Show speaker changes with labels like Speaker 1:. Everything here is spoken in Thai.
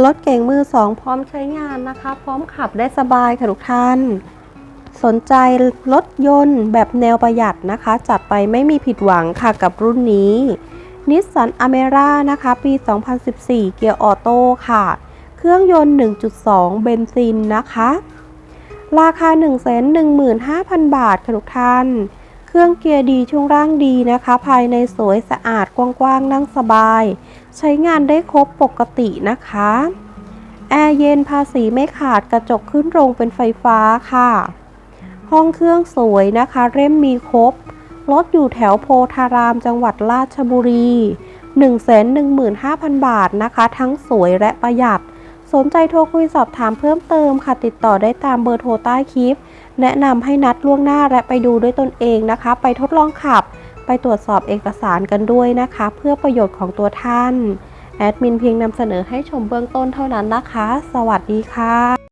Speaker 1: รถเก๋งมือสองพร้อมใช้งานนะคะ พร้อมขับได้สบายค่ะทุกท่าน สนใจรถยนต์แบบแนวประหยัดนะคะ จัดไปไม่มีผิดหวังค่ะกับรุ่นนี้นิสสันอเมร่านะคะ ปี 2014 เกียร์ออโต้ค่ะ เครื่องยนต์ 1.2 เบนซินนะคะ ราคา 115,000 บาทค่ะทุกท่าน เครื่องเกียร์ดีช่วงร่างดีนะคะ ภายในสวยสะอาดกว้างๆ นั่งสบาย ใช้งานได้ครบปกตินะคะแอร์เย็นภาษีไม่ขาดกระจกขึ้นโรงเป็นไฟฟ้าค่ะ ห้องเครื่องสวยนะคะ เร่มมีครบรถอยู่แถวโพธารามจังหวัดราชบุรี 115,000 บาทนะคะ ทั้งสวยและประหยัด สนใจโทรคุยสอบถามเพิ่มเติมค่ะติดต่อได้ตามเบอร์โทรใต้คลิป แนะนำให้นัดล่วงหน้าและไปดูด้วยตนเองนะคะ ไปทดลองขับ ไปตรวจสอบเอกสารกันด้วยนะคะ เพื่อประโยชน์ของตัวท่าน แอดมินเพียงนำเสนอให้ชมเบื้องต้นเท่านั้นนะคะ สวัสดีค่ะ